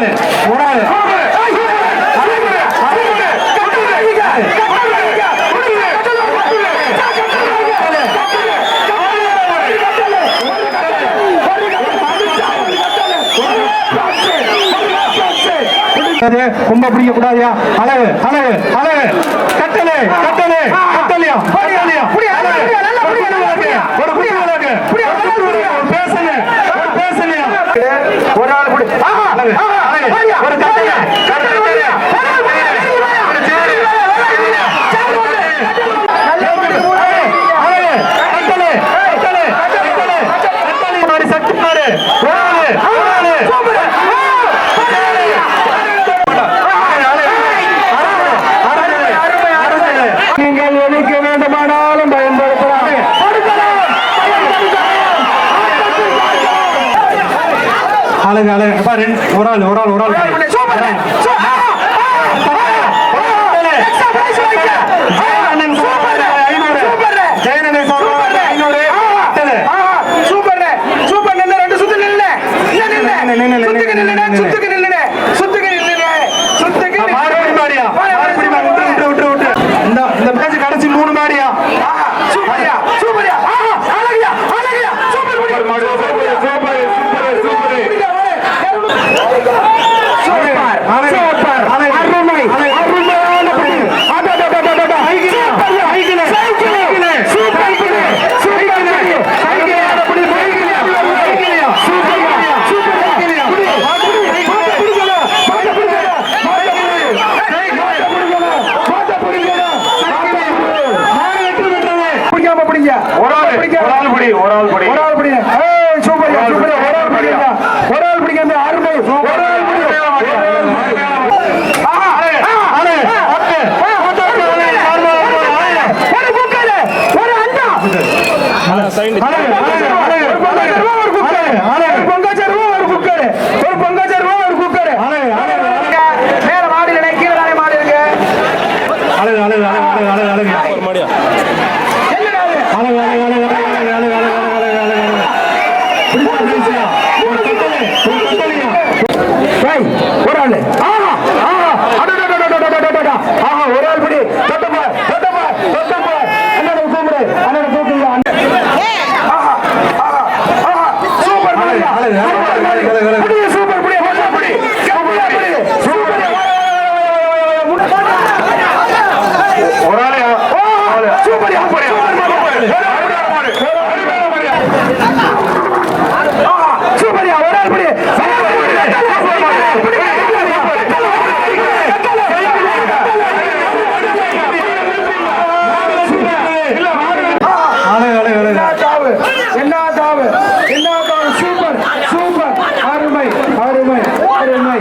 ஆளு ஒரு ஆளு ரொம்ப பிடிக்க கூடாதியா அழகு அழகு அழகு. கட்டளை கட்டளை ஒரு புரிய அழகு. ஒரு ஆள் ஒரு அழகு அழகு ஒரு ஆள் ஒரு ஆள் ஒரு ஆள். ஒரு பங்காச்சாரமும் ஒரு குக்கர். ஒரு பங்காச்சாரமும் ஒரு குக்கர். என்ன தாவு என்ன தாவு சூப்பர் சூப்பர். அருமை அருமை அருமை.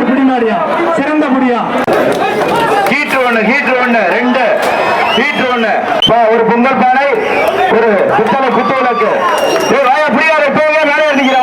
யார் பிடிநாடியா சிறந்த முடியா ஹீட்ரு ஒண்ணு ஹீட்ரு ஒண்ணு ரெண்டு. ஹீட்ரு ஒண்ணு. ஒரு பொங்கல் பானை ஒரு புத்தல குத்து விளக்கு வாயா புரியா போங்க மேலே நிக்கிறா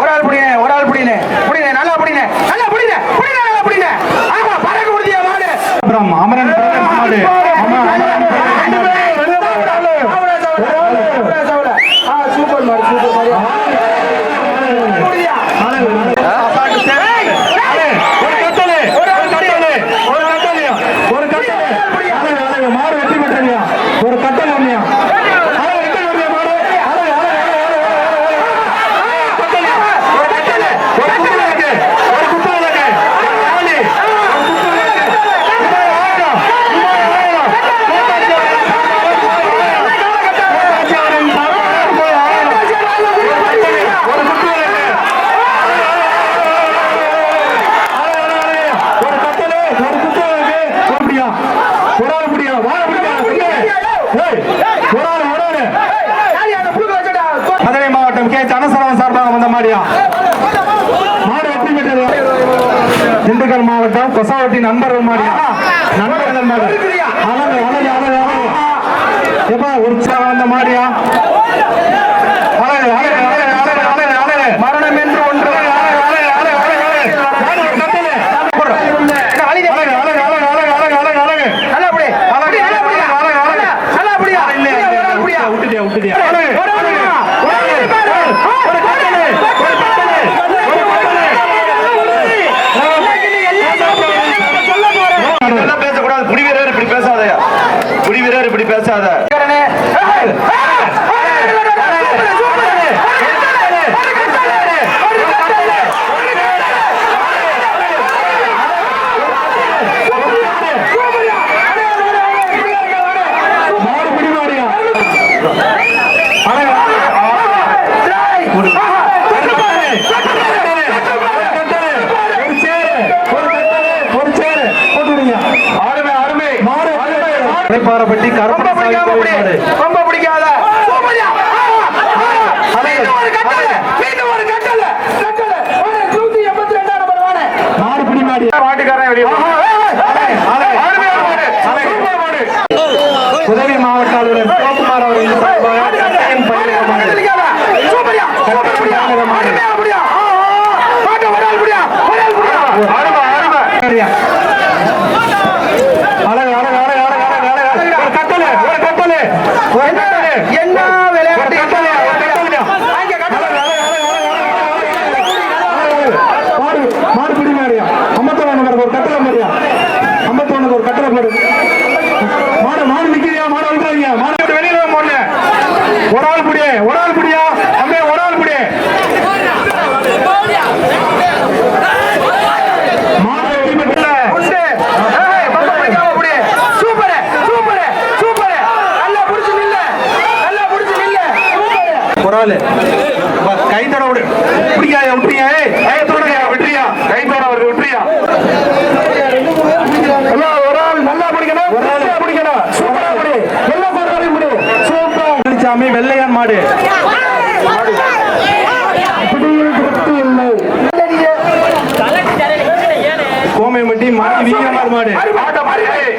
ஒரு ஆள் புடினே ஒரு ஆள் புடினே புடினே நல்லா புடினே நல்லா புடினே புடினே நல்லா புடினே ஆமா பறக்க முடியா மாடு. அப்புறம் அமரன் மாடு. சூப்பர் மாடு சூப்பர் மாடு. மாரியா மாடு மாவட்டம் கொசாவட்டி நண்பர்கள் மாரியா நண்பர்கள் பாரப்பட்டி ரொம்ப பிடிக்காத உதவி மாவட்ட அலுவலர் ஒரு ஆள் முடியா அம்மே ஒரு ஆள் முடி சூப்பர் சூப்பர் நல்லா பிடிச்சி நில்ல. நல்லா பிடிச்சி நில்ல. ஒரு ஆள். மாடு. கோமைமட்டி மாடு வீரமார் மாடு.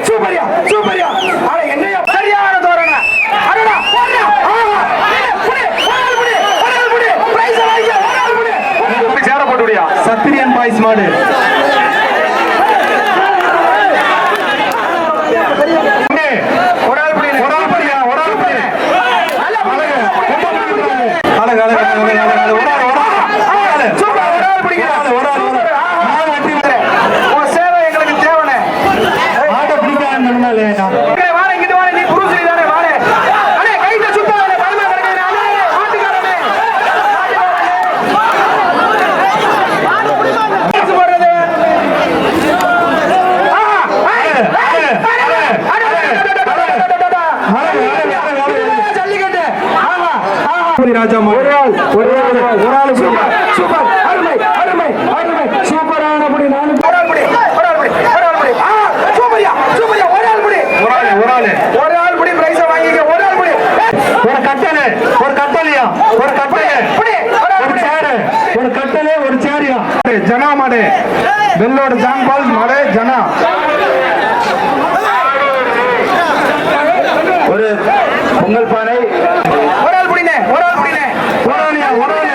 சூப்பரியா சூப்பரியா. ஆனா என்னையா சத்திரியன் பாய்ஸ் மாடு. தளபதி ராஜா ஒரு ஆள் ஒரு ஆள் ஒரு ஆள் சூப்பர் சூப்பர் அருமை அருமை அருமை சூப்பரான படி நாலு ஒரு ஆள் படி ஒரு ஆள் படி ஒரு ஆள் படி சூப்பரியா சூப்பரியா ஒரு ஆள் படி ஒரு ஆள் ஒரு ஆள் ஒரு ஆள் படி பிரைஸ் வாங்கிக்க ஒரு ஆள் படி ஒரு கட்டலே ஒரு கட்டலையா ஒரு கட்டலே ஒரு சேரு ஒரு கட்டலே ஒரு சேரியா ஜனா மாடு வெள்ளோட ஜான்பால் மாடு ஜனா ஒரு பொங்கல் பானை ஒரு ஆள் புடினே ஒரு ஆள் உடல்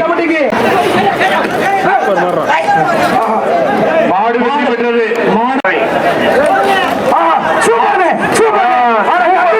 கமிட்டிக்கு